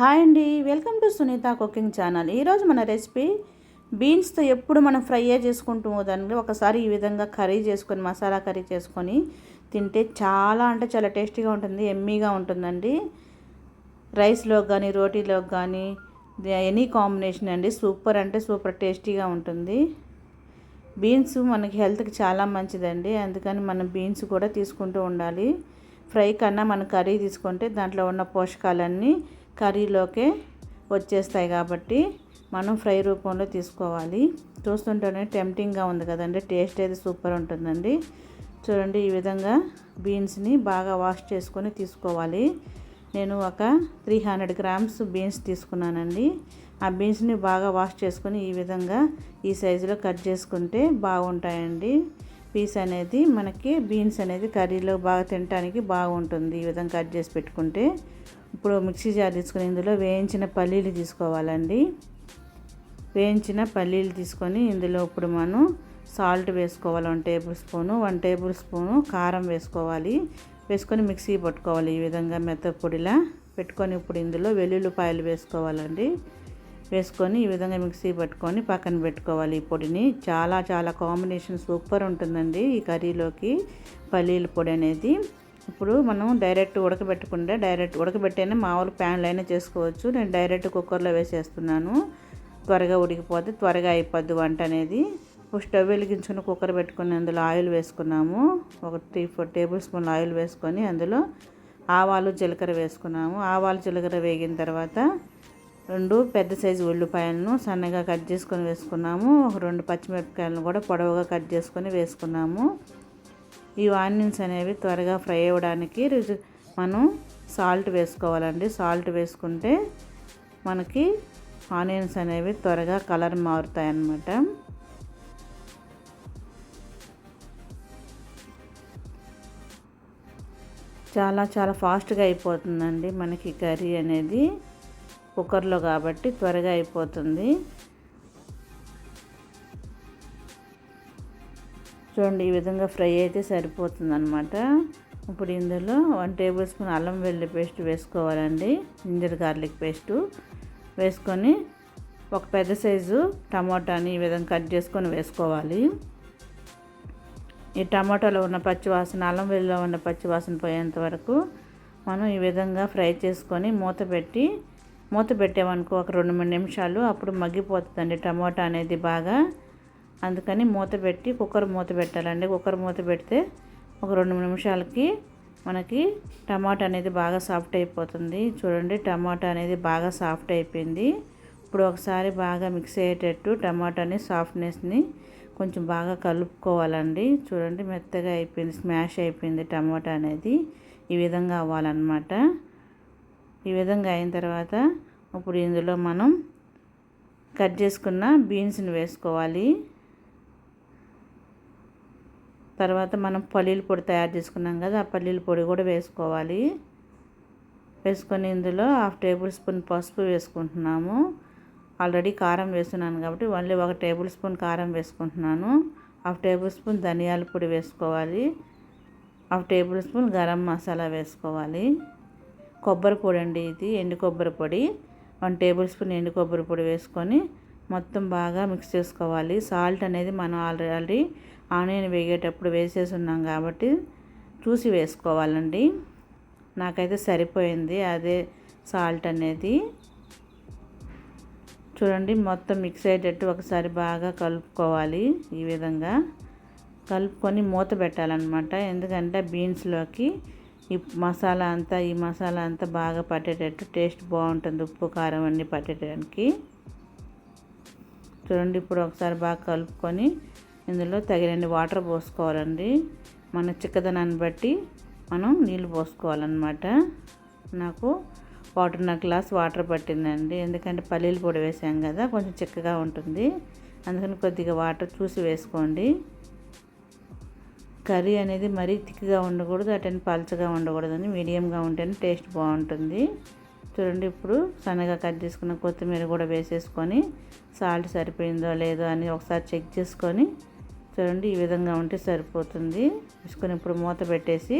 Hi అండి. Welcome to Sunitha cooking channel. ఈరోజు మన రెసిపీ బీన్స్తో ఎప్పుడు మనం ఫ్రైయే చేసుకుంటూ దాన్ని ఒకసారి ఈ విధంగా కర్రీ చేసుకొని మసాలా కర్రీ చేసుకొని తింటే చాలా అంటే చాలా టేస్టీగా ఉంటుంది ఎమ్మీగా ఉంటుందండి. రైస్లోకి కానీ రోటీలోకి కానీ ఎనీ కాంబినేషన్ అండి. సూపర్ అంటే సూపర్ టేస్టీగా ఉంటుంది. బీన్స్ మనకి హెల్త్కి చాలా మంచిదండి. అందుకని మనం బీన్స్ కూడా తీసుకుంటూ ఉండాలి. ఫ్రై కన్నా మనం కర్రీ తీసుకుంటే దాంట్లో ఉన్న పోషకాలన్నీ కర్రీలోకే వచ్చేస్తాయి కాబట్టి మనం ఫ్రై రూపంలో తీసుకోవాలి. చూస్తుంటేనే టెంప్టింగ్గా ఉంది కదండి. టేస్ట్ అయితే సూపర్ ఉంటుందండి. చూడండి ఈ విధంగా బీన్స్ని బాగా వాష్ చేసుకొని తీసుకోవాలి. నేను ఒక త్రీ హండ్రెడ్ గ్రామ్స్ బీన్స్ తీసుకున్నానండి. ఆ బీన్స్ని బాగా వాష్ చేసుకొని ఈ విధంగా ఈ సైజులో కట్ చేసుకుంటే బాగుంటాయండి. పీస్ అనేది మనకి బీన్స్ అనేది కర్రీలో బాగా తినడానికి బాగుంటుంది ఈ విధంగా కట్ చేసి పెట్టుకుంటే. ఇప్పుడు మిక్సీ జార్ తీసుకొని ఇందులో వేయించిన పల్లీలు తీసుకోవాలండి. వేయించిన పల్లీలు తీసుకొని ఇందులో ఇప్పుడు మనం సాల్ట్ వేసుకోవాలి one tablespoon one tablespoon కారం వేసుకోవాలి. వేసుకొని మిక్సీ పట్టుకోవాలి ఈ విధంగా మెత్త పొడిలా. పెట్టుకొని ఇప్పుడు ఇందులో వెల్లుల్లిపాయలు వేసుకోవాలండి. వేసుకొని ఈ విధంగా మిక్సీ పట్టుకొని పక్కన పెట్టుకోవాలి ఈ పొడిని. చాలా చాలా కాంబినేషన్ సూపర్ ఉంటుందండి ఈ కర్రీలోకి పల్లీల పొడి అనేది. ఇప్పుడు మనం డైరెక్ట్ ఉడకబెట్టకుండా డైరెక్ట్ ఉడకబెట్టైనా మామూలు ప్యాన్లు అయినా చేసుకోవచ్చు. నేను డైరెక్ట్ కుక్కర్లో వేసేస్తున్నాను. త్వరగా ఉడికిపోతే త్వరగా అయిపోద్ది వంట అనేది. స్టవ్ వెలిగించుకుని కుక్కర్ పెట్టుకుని అందులో ఆయిల్ వేసుకున్నాము. ఒక three four tablespoon oil వేసుకొని అందులో ఆవాలు జీలకర్ర వేసుకున్నాము. ఆవాలు జీలకర్ర వేగిన తర్వాత రెండు పెద్ద సైజు ఉల్లిపాయలను సన్నగా కట్ చేసుకొని వేసుకున్నాము. ఒక రెండు పచ్చిమిరపకాయలను కూడా పొడవుగా కట్ చేసుకొని వేసుకున్నాము. ఈ ఆనియన్స్ అనేవి త్వరగా ఫ్రై అవ్వడానికి మనం సాల్ట్ వేసుకోవాలండి. సాల్ట్ వేసుకుంటే మనకి ఆనియన్స్ అనేవి త్వరగా కలర్ మారుతాయి అన్నమాట చాలా చాలా ఫాస్ట్గా అయిపోతుందండి మనకి కర్రీ అనేది. కుక్కర్లో కాబట్టి త్వరగా అయిపోతుంది. చూడండి ఈ విధంగా ఫ్రై అయితే సరిపోతుంది అనమాట ఇప్పుడు ఇందులో వన్ టేబుల్ స్పూన్ అల్లం వెల్లి పేస్ట్ వేసుకోవాలండి జింజర్ గార్లిక్ పేస్టు. వేసుకొని ఒక పెద్ద సైజు టమాటాని ఈ విధంగా కట్ చేసుకొని వేసుకోవాలి. ఈ టమాటాలో ఉన్న పచ్చివాసన అల్లం వెల్లిలో ఉన్న పచ్చివాసన పోయేంత వరకు మనం ఈ విధంగా ఫ్రై చేసుకొని మూత పెట్టి మూత పెట్టామనుకో ఒక రెండు మూడు నిమిషాలు అప్పుడు మగ్గిపోతుందండి టమాటా అనేది బాగా. అందుకని మూత పెట్టి కుక్కర్ మూత పెట్టాలండి. కుక్కర్ మూత పెడితే ఒక రెండు నిమిషాలకి మనకి టమాటా అనేది బాగా సాఫ్ట్ అయిపోతుంది. చూడండి టమాటా అనేది బాగా సాఫ్ట్ అయిపోయింది. ఇప్పుడు ఒకసారి బాగా మిక్స్ అయ్యేటట్టు టమాటాని సాఫ్ట్నెస్ని కొంచెం బాగా కలుపుకోవాలండి. చూడండి మెత్తగా అయిపోయింది స్మాష్ అయిపోయింది టమాటా అనేది. ఈ విధంగా అవ్వాలన్నమాట. ఈ విధంగా అయిన తర్వాత ఇప్పుడు ఇందులో మనం కట్ చేసుకున్న బీన్స్ని వేసుకోవాలి. తర్వాత మనం పల్లీల పొడి తయారు చేసుకున్నాం కదా ఆ పల్లీల పొడి కూడా వేసుకోవాలి. వేసుకొని ఇందులో హాఫ్ టేబుల్ స్పూన్ పసుపు వేసుకుంటున్నాము. ఆల్రెడీ కారం వేస్తున్నాను కాబట్టి ఓన్లీ ఒక టేబుల్ స్పూన్ కారం వేసుకుంటున్నాను. హాఫ్ టేబుల్ స్పూన్ ధనియాల పొడి వేసుకోవాలి. Half tablespoon garam masala వేసుకోవాలి. కొబ్బరి పొడి అండి ఇది ఎండు కొబ్బరి పొడి. వన్ టేబుల్ స్పూన్ ఎండు కొబ్బరి పొడి వేసుకొని మొత్తం బాగా మిక్స్ చేసుకోవాలి. సాల్ట్ అనేది మనం ఆల్రెడీ ఆనియన్ వేగేటప్పుడు వేసేసి ఉన్నాం కాబట్టి చూసి వేసుకోవాలండి. నాకైతే సరిపోయింది అదే సాల్ట్ అనేది. చూడండి మొత్తం మిక్స్ అయ్యేటట్టు ఒకసారి బాగా కలుపుకోవాలి ఈ విధంగా. కలుపుకొని మూత పెట్టాలన్నమాట. ఎందుకంటే బీన్స్లోకి ఈ మసాలా అంతా ఈ మసాలా అంతా బాగా పట్టేటట్టు టేస్ట్ బాగుంటుంది. ఉప్పు కారం అన్నీ పట్టేయడానికి చూడండి ఇప్పుడు ఒకసారి బాగా కలుపుకొని ఇందులో తగినన్ని వాటర్ పోసుకోవాలండి. మన చిక్కదనాన్ని బట్టి మనం నీళ్ళు పోసుకోవాలన్నమాట. నాకు వాటర్నర గ్లాస్ వాటర్ పట్టిందండి. ఎందుకంటే పల్లీల పొడి వేసాం కదా కొంచెం చిక్కగా ఉంటుంది. అందుకని కొద్దిగా వాటర్ చూసి వేసుకోండి. కర్రీ అనేది మరీ తిక్గా ఉండకూడదు అటెన్ పల్చగా ఉండకూడదని మీడియంగా ఉంటేనే టేస్ట్ బాగుంటుంది. చూడండి ఇప్పుడు సన్నగా కట్ చేసుకున్న కొత్తిమీర కూడా వేసేసుకొని సాల్ట్ సరిపోయిందో లేదో అని ఒకసారి చెక్ చేసుకొని చూడండి ఈ విధంగా ఉంటే సరిపోతుంది. వేసుకొని ఇప్పుడు మూత పెట్టేసి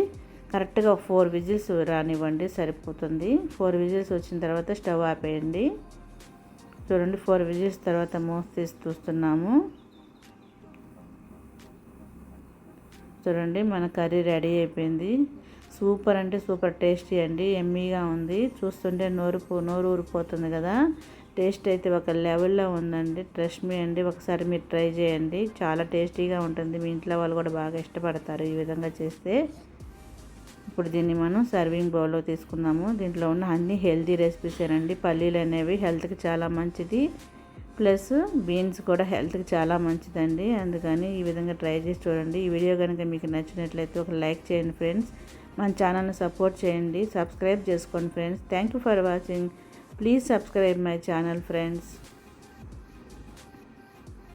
కరెక్ట్గా ఫోర్ విజిల్స్ రానివ్వండి సరిపోతుంది. ఫోర్ విజిల్స్ వచ్చిన తర్వాత స్టవ్ ఆపేయండి. చూడండి ఫోర్ విజిల్స్ తర్వాత మూత తీసి చూస్తున్నాము. చూడండి మన కర్రీ రెడీ అయిపోయింది. సూపర్ అంటే సూపర్ టేస్టీ అండి. ఎమ్మీగా ఉంది. చూస్తుంటే నోరు నోరు ఊరిపోతుంది కదా. టేస్ట్ అయితే ఒక లెవెల్లో ఉందండి. ట్రస్ట్ మీ అండి. ఒకసారి మీరు ట్రై చేయండి. చాలా టేస్టీగా ఉంటుంది. మీ ఇంట్లో వాళ్ళు కూడా బాగా ఇష్టపడతారు ఈ విధంగా చేస్తే. ఇప్పుడు దీన్ని మనం సర్వింగ్ బౌల్లో తీసుకుందాము. దీంట్లో ఉన్న అన్ని హెల్తీ రెసిపీస్ అండి పల్లీలు అనేవి హెల్త్కి చాలా మంచిది. ప్లస్ బీన్స్ కూడా హెల్త్కి చాలా మంచిదండి. అందుకని ఈ విధంగా ట్రై చేసి చూడండి. ఈ వీడియో కనుక మీకు నచ్చినట్లయితే ఒక లైక్ చేయండి ఫ్రెండ్స్. మన ఛానల్ని సపోర్ట్ చేయండి. సబ్స్క్రైబ్ చేసుకోండి friends. Thank you for watching. Please subscribe my channel friends.